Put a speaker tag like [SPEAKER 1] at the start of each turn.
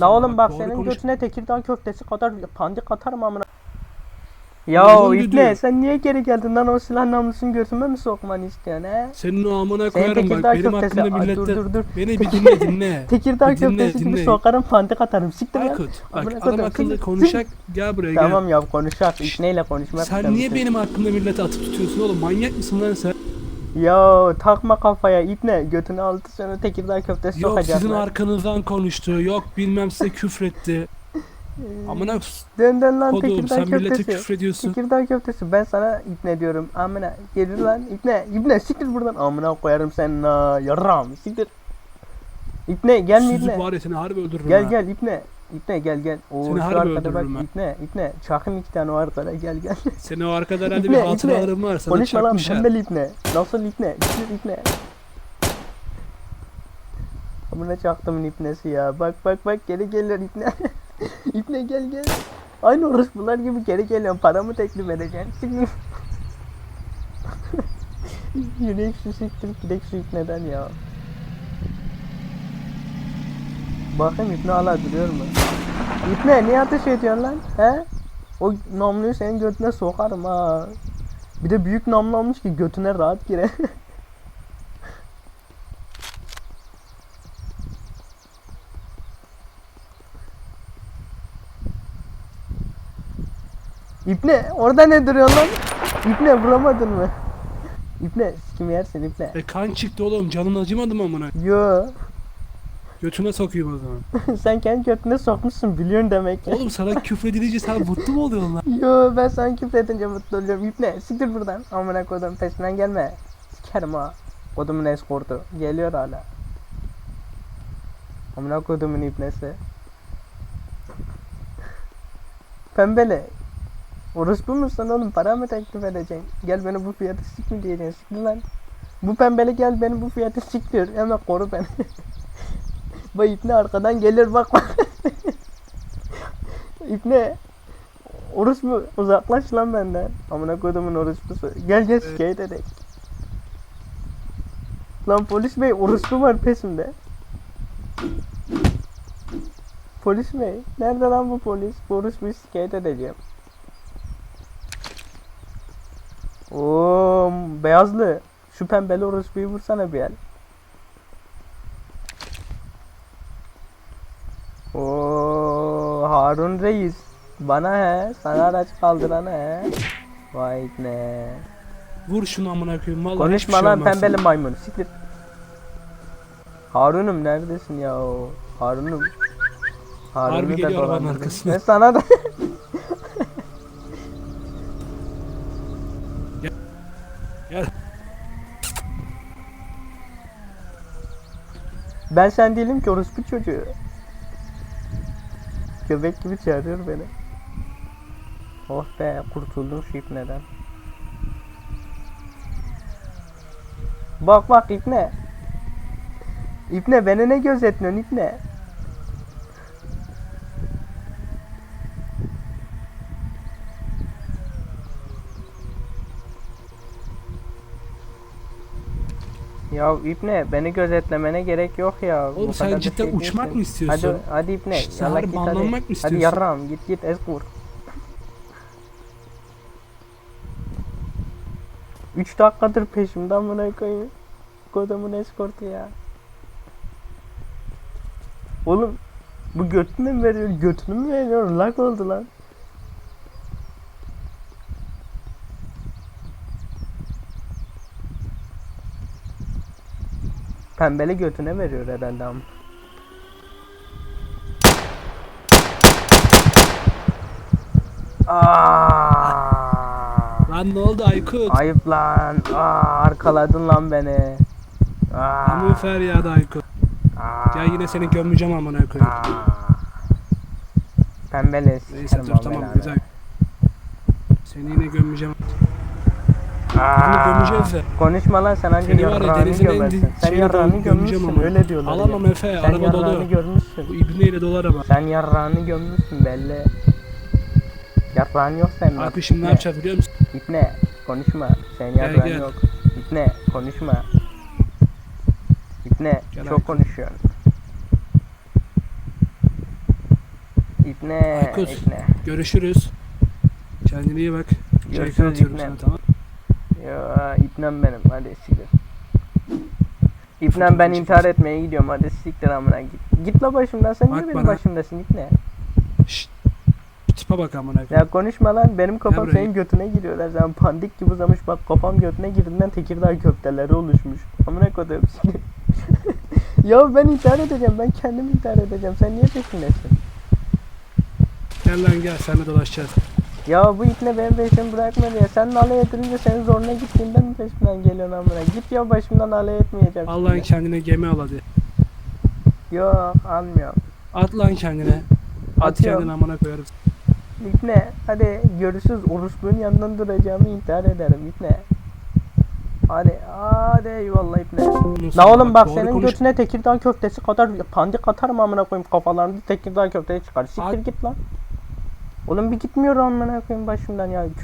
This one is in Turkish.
[SPEAKER 1] La
[SPEAKER 2] sana.
[SPEAKER 1] oğlum bak
[SPEAKER 2] doğru
[SPEAKER 1] senin
[SPEAKER 2] konuş.
[SPEAKER 1] götüne Tekirdağ köftesi kadar pandik atarım amına. Ya
[SPEAKER 2] gidiyor.
[SPEAKER 1] sen niye geri geldin lan o silah namlusunu götüme mi sokmanı istiyorsun he?
[SPEAKER 2] Senin o amına koyarım bak. Benim
[SPEAKER 1] köftesi
[SPEAKER 2] hakkımda millette...
[SPEAKER 1] dur dur dur.
[SPEAKER 2] Beni bir dinle dinle.
[SPEAKER 1] Tekirdağ
[SPEAKER 2] Bir dinle,
[SPEAKER 1] köftesi gibi
[SPEAKER 2] dinle.
[SPEAKER 1] sokarım pandik atarım siktir lan.
[SPEAKER 2] Aykut bak
[SPEAKER 1] Amına
[SPEAKER 2] adam akıllı konuşak gel buraya gel.
[SPEAKER 1] Tamam ya konuşak İbneyle konuşmak
[SPEAKER 2] Sen niye benim hakkımda millete atıp tutuyorsun oğlum? Manyak mısın lan sen?
[SPEAKER 1] Ya takma kafaya İbne götüne altı sene Tekirdağ köftesi
[SPEAKER 2] Yok sizin arkanızdan konuştu. Yok bilmem size küfretti. Amına
[SPEAKER 1] Dön dön lan
[SPEAKER 2] kodum
[SPEAKER 1] Tekirdağ
[SPEAKER 2] sen millete
[SPEAKER 1] köftesi.
[SPEAKER 2] küfrediyorsun.
[SPEAKER 1] Tekirdağ köftesi ben sana İbne diyorum amına gelir lan İbne İbne siktir buradan amına koyarım senin ha siktir İbne gel mi
[SPEAKER 2] var ya seni harbi öldürürüm
[SPEAKER 1] gel
[SPEAKER 2] ha.
[SPEAKER 1] gel İbne İbne gel gel. Oo,
[SPEAKER 2] Seni
[SPEAKER 1] şu
[SPEAKER 2] harbi
[SPEAKER 1] arkada bak
[SPEAKER 2] öldürürüm.
[SPEAKER 1] İbne İbne çakın iki tane o arkada gel gel.
[SPEAKER 2] Seni o arkada herhalde bir hatıralarım var sana
[SPEAKER 1] konuşma lan
[SPEAKER 2] çakmışlar.
[SPEAKER 1] pembeli İbne nasıl İbne siktir İbne Amına çaktımın İbnesi ya. Bak bak bak geri geliyor İbne İbne gel gel. Aynı orospular gibi geri geliyorum. Paramı teklif edeceğim siktir Yürek şu siktir gidek şu neden ya Bakayım İbne hala duruyor mu? İbne niye ateş ediyorsun lan? He? O namluyu senin götüne sokarım ha. Bir de büyük namlu almış ki götüne rahat gire. İbne orada ne duruyorsun lan? İbne vuramadın mı? İbne sikim yersin İbne.
[SPEAKER 2] E kan çıktı oğlum canın acımadı mı amına?
[SPEAKER 1] Yo
[SPEAKER 2] Götüne sokayım o zaman.
[SPEAKER 1] sen kendi götüne sokmuşsun biliyorsun demek ki.
[SPEAKER 2] Oğlum sana küfredilince sen mutlu mu oluyorsun lan?
[SPEAKER 1] Yo ben sana küfredince mutlu oluyorum. İpne siktir buradan. Amına kodum peşinden gelme. Sikerim ha. Kodumun eskortu. Geliyor hala. Amına kodumun ipnesi. Pembele. Orospu musun oğlum? Para mı teklif edeceksin? Gel beni bu fiyatı sik mi diyeceksin? Siktir lan. Bu pembele gel beni bu fiyatı sik diyor. Hemen koru beni. Bu ipne arkadan gelir bak bak. ipne. Orospu uzaklaş lan benden. Amına kodumun orospusu. Gel gel şikayet edek. Lan polis bey orospu var peşimde. Polis bey. Nerede lan bu polis? Bu orospuyu şikayet edeceğim. Oo beyazlı. Şu pembeli orospuyu vursana bir el. Oo Harun Reis. Bana he. Sana araç kaldıran he. Vay ne.
[SPEAKER 2] Vur şunu amına koyayım vallahi
[SPEAKER 1] Konuşma
[SPEAKER 2] şey
[SPEAKER 1] lan pembeli maymun. Siktir. Harun'um neredesin ya o? Harun'um. Harun'u
[SPEAKER 2] Harbi
[SPEAKER 1] da
[SPEAKER 2] geliyor arabanın arkasına.
[SPEAKER 1] Ne sana da.
[SPEAKER 2] Gel.
[SPEAKER 1] Ben sen değilim ki orospu çocuğu. Göbek gibi çağırıyor beni. Oh be kurtuldum şu ipneden. Bak bak ipne. İpne beni ne gözetliyorsun ipne? Ya İpne beni gözetlemene gerek yok ya.
[SPEAKER 2] Oğlum
[SPEAKER 1] Bu
[SPEAKER 2] sen
[SPEAKER 1] kadar da
[SPEAKER 2] cidden
[SPEAKER 1] şey
[SPEAKER 2] uçmak
[SPEAKER 1] değilsin.
[SPEAKER 2] mı istiyorsun?
[SPEAKER 1] Hadi hadi İpne.
[SPEAKER 2] Şşt, sen
[SPEAKER 1] yallah
[SPEAKER 2] harbi
[SPEAKER 1] git hadi.
[SPEAKER 2] banlanmak mı
[SPEAKER 1] Hadi
[SPEAKER 2] istiyorsun?
[SPEAKER 1] yarram git git eskur. Üç dakikadır peşimden buna koyayım. Kodumun eskortu ya. Oğlum bu götünü mü veriyor? Götünü mü veriyor? Lag oldu lan. Pembeli götüne veriyor herhalde ama. Aa!
[SPEAKER 2] Lan ne oldu Aykut?
[SPEAKER 1] Ayıp lan. Aa, arkaladın lan beni. Aa,
[SPEAKER 2] Aman feryadı Aykut.
[SPEAKER 1] aa,
[SPEAKER 2] Ya yine seni gömmeyeceğim amına koyayım.
[SPEAKER 1] Pembeli
[SPEAKER 2] Neyse dur tamam güzel. Seni yine gömmeyeceğim. De.
[SPEAKER 1] Konuşma lan sen anca
[SPEAKER 2] Seni var ya
[SPEAKER 1] yarrağını
[SPEAKER 2] denizin en
[SPEAKER 1] gömersin.
[SPEAKER 2] di-
[SPEAKER 1] Sen
[SPEAKER 2] şeyine
[SPEAKER 1] yarrağını
[SPEAKER 2] doğru gömeceğim
[SPEAKER 1] gömmüşsün
[SPEAKER 2] ama.
[SPEAKER 1] öyle diyorlar.
[SPEAKER 2] Alamam
[SPEAKER 1] ya.
[SPEAKER 2] Efe
[SPEAKER 1] Sen
[SPEAKER 2] araba
[SPEAKER 1] yarrağını
[SPEAKER 2] dolu.
[SPEAKER 1] görmüşsün.
[SPEAKER 2] Bu ibneyle dolar ama.
[SPEAKER 1] Sen yarrağını gömmüşsün belli. Yarrağın yok senin.
[SPEAKER 2] Aykut şimdi ne yapacağız biliyor musun?
[SPEAKER 1] İpne konuşma. Sen
[SPEAKER 2] Gel,
[SPEAKER 1] yarrağın
[SPEAKER 2] gel.
[SPEAKER 1] yok. İpne konuşma. İpne
[SPEAKER 2] Gel
[SPEAKER 1] çok
[SPEAKER 2] Aykut.
[SPEAKER 1] konuşuyorsun. İpne,
[SPEAKER 2] Aykut.
[SPEAKER 1] ipne.
[SPEAKER 2] Görüşürüz. Kendine iyi bak.
[SPEAKER 1] Görüşürüz,
[SPEAKER 2] Çayka atıyorum
[SPEAKER 1] İpne.
[SPEAKER 2] sana tamam.
[SPEAKER 1] Ya ipnem benim hadi siktir. İpnem ben intihar etmeye gidiyorum hadi siktir amına git. Git la başımdan sen niye benim
[SPEAKER 2] bana.
[SPEAKER 1] başımdasın ipne?
[SPEAKER 2] Şşt. Şu tipe bak amına koyayım.
[SPEAKER 1] Ya konuşma lan benim kafam
[SPEAKER 2] buraya.
[SPEAKER 1] senin götüne giriyorlar sen pandik gibi uzamış bak kafam götüne girdiğinden Tekirdağ köfteleri oluşmuş. Amına koyduğum siktir. ya ben intihar edeceğim ben kendim intihar edeceğim sen niye peşindesin?
[SPEAKER 2] Gel lan gel seninle dolaşacağız.
[SPEAKER 1] Ya bu ipne benim peşimi bırakmadı ya sen alay edince senin zoruna gittiğinden mi peşimden geliyorsun amına? Git ya başımdan alay etmeyeceğim.
[SPEAKER 2] Allah'ın
[SPEAKER 1] şimdi.
[SPEAKER 2] kendine gemi al hadi.
[SPEAKER 1] Yok almıyorum.
[SPEAKER 2] At lan kendine. At
[SPEAKER 1] Atıyorum.
[SPEAKER 2] kendine amına koyarım.
[SPEAKER 1] İpne hadi görüşürüz orospunun yanından duracağımı intihar ederim İpne. Hadi hadi eyvallah.
[SPEAKER 2] Nasıl?
[SPEAKER 1] La oğlum bak
[SPEAKER 2] doğru
[SPEAKER 1] senin
[SPEAKER 2] konuş.
[SPEAKER 1] götüne Tekirdağ köftesi kadar pandik atarım amına koyayım kafalarını Tekirdağ köfteye çıkar. Siktir git lan. Oğlum bir gitmiyor amına koyayım başımdan ya.